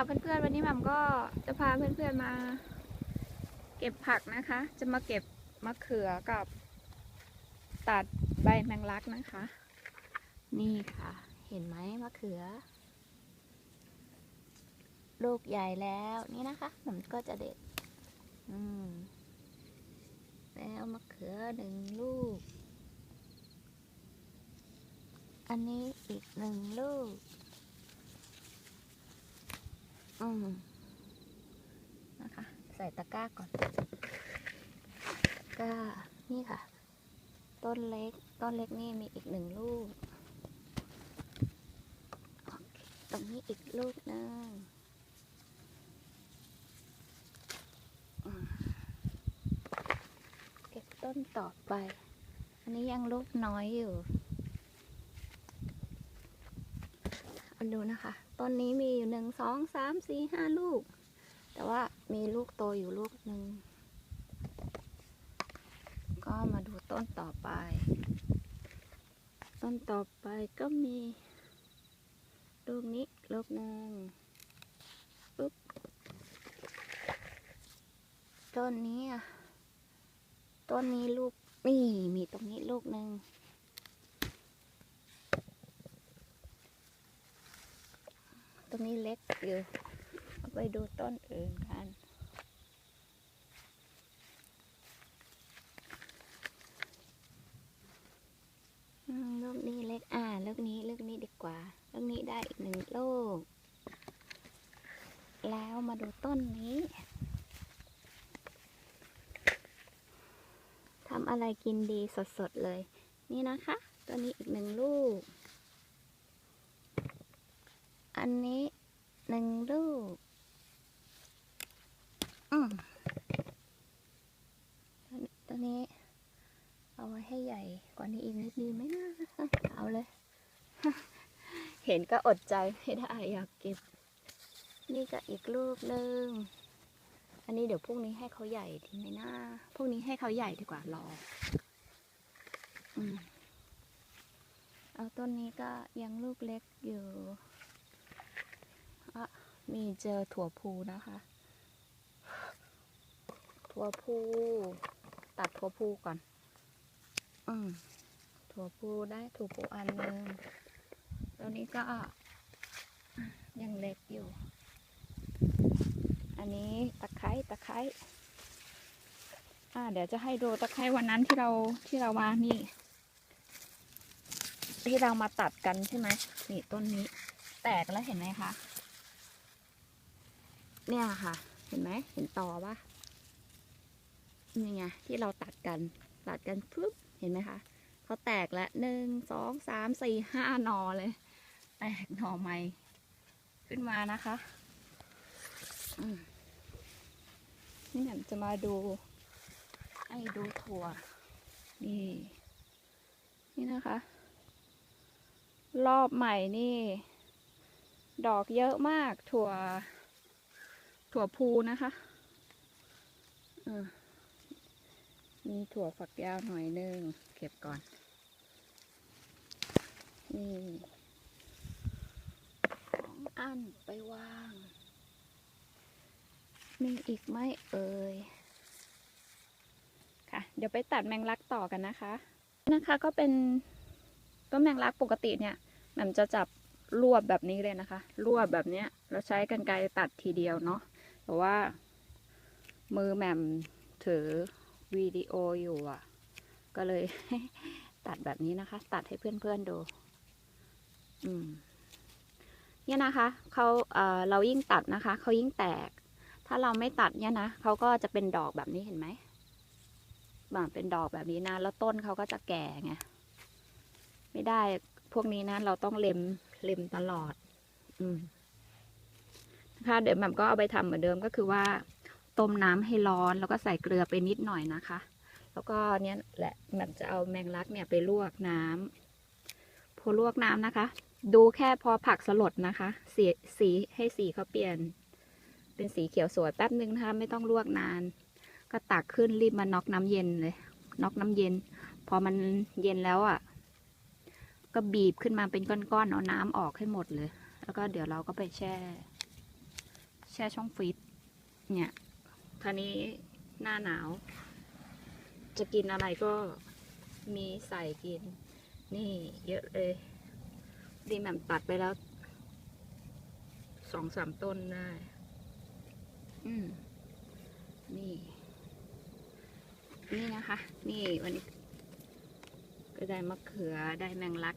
ค่ะเพื่อนๆวันนี้หม่ำก็จะพาเพื่อนๆมา เก็บผักนะคะ จะมาเก็บมะเขือกับ ตัดใบแมงลักนะคะ นี่ค่ะ เห็นไหมมะเขือ ลูกใหญ่แล้วนี่นะคะหม่ำก็จะเด็ด อืมแล้วมะเขือหนึ่งลูก อันนี้อีกหนึ่งลูก อืมนะคะ ใส่ตะกร้าก่อนก็นี่ค่ะ ต้นเล็ก ต้นเล็กนี่มีอีกหนึ่งลูก ตรงนี้อีกลูกนึงเก็บต้นต่อไป อันนี้ยังลูกน้อยอยู่ เอาดูนะคะ ต้นนี้มีอยู่หนึ่งสองสามสี่ห้าลูก แต่ว่ามีลูกโตอยู่ลูกหนึ่ง ก็มาดูต้นต่อไป ต้นต่อไปก็มีลูกนี้ลูกหนึ่งปุ๊บต้นนี้อะต้นนี้ลูกนี่มีตรงนี้ลูกหนึ่ง ตรงนี้เล็กอยู่เอาไปดูต้นอื่นกัน ลูกนี้เล็ก อ่า ลูกนี้ลูกนี้ดีกว่า ลูกนี้ได้อีกหนึ่งลูก แล้วมาดูต้นนี้ ทำอะไรกินดีสดๆเลย นี่นะคะ ตัวนี้อีกหนึ่งลูก อันนี้หนึ่งลูก อืมตัวนี้ตัวนี้ เอาไว้ให้ใหญ่กว่านี้อีกนิดดีไหมนะเอาเลย เห็นก็อดใจไม่ได้อยากเก็บ นี่ก็อีกลูกหนึ่งอันนี้เดี๋ยวพรุ่งนี้ให้เขาใหญ่ดีไหมนะพรุ่งนี้ให้เขาใหญ่ดีกว่ารออืมเอาต้นนี้ก็ยังลูกเล็กอยู่อะ มีเจอถั่วพูนะคะ ถั่วพูตัดถั่วพูก่อน อืมถั่วพูได้ถั่วพูอันหนึ่งตัวนี้ก็ยังเล็กอยู่ อันนี้ตะไคร้ตะไคร้อ่า เดี๋ยวจะให้ดูตะไคร้วันนั้นที่เราที่เรามานี่ ที่เรามาตัดกันใช่ไหมนี่ต้นนี้ แตกแล้วเห็นไหมคะ เนี่ยค่ะ เห็นไหมเห็นตอปะนี่ไงที่เราตัดกันตัดกันปุ๊บเห็นไหมคะเขาแตกแล้วหนึ่งสองสามสี่ห้าหนอเลย แตกหน่อใหม่ขึ้นมานะคะนี่แหม่มจะมาดู ไอ้ดูถั่ว นี่ นี่นะคะ รอบใหม่นี่ ดอกเยอะมากถั่ว ถั่วพูนะคะมีถั่วฝักยาวหน่อยหนึง เก็บก่อน นี่สองอันไปวาง มีอีกไหมเอ่ย ค่ะ เดี๋ยวไปตัดแมงลักต่อกันนะคะ นะคะก็เป็นต้นแมงลักปกติเนี่ยแม่มจะจับรวบแบบนี้เลยนะคะ รวบแบบเนี้ย เราใช้กันไกรตัดทีเดียวเนาะ แต่ว่า มือแหม่มถือวิดีโออยู่อะ ก็เลยตัดแบบนี้นะคะ ตัดให้เพื่อนๆดู อืม เนี่ยนะคะเขาเอ่อเรายิ่งตัดนะคะเขายิ่งแตก ถ้าเราไม่ตัดเนี่ยนะเขาก็จะเป็นดอกแบบนี้เห็นไหมบ่าเป็นดอกแบบนี้นะ แล้วต้นเขาก็จะแก่ไงไม่ได้พวกนี้นะ เราต้องเล็มเล็มตลอด อืม นะคะ เดี๋ยวแหม่มก็เอาไปทำเหมือนเดิมก็คือว่า ต้มน้ำให้ร้อนแล้วก็ใส่เกลือไปนิดหน่อยนะคะ แล้วก็เนี้ยแหละแหม่มจะเอาแมงลักเนี่ยไปลวกน้ำพอลวกน้ำนะคะ ดูแค่พอผักสลดนะคะ สีสีให้สีเขาเปลี่ยน เป็นสีเขียวสวยแป๊บนึงนะคะไม่ต้องลวกนาน ก็ตักขึ้นรีบมาน็อกน้ำเย็นเลยน็อกน้ำเย็น พอมันเย็นแล้วอะ ก็บีบขึ้นมาเป็นก้อนๆเอาน้ำออกให้หมดเลย แล้วก็เดี๋ยวเราก็ไปแช่ ช่ช่องฟรีซเนี่ยท่านี้หน้าหนาว จะกินอะไรก็มีใส่กิน นี่เยอะเลย ดีแหม่มตัดไปแล้วสองสามต้นได้ อืมนี่ นี่นะคะ นี่วันนี้ก็ได้มะเขือได้แมงลัก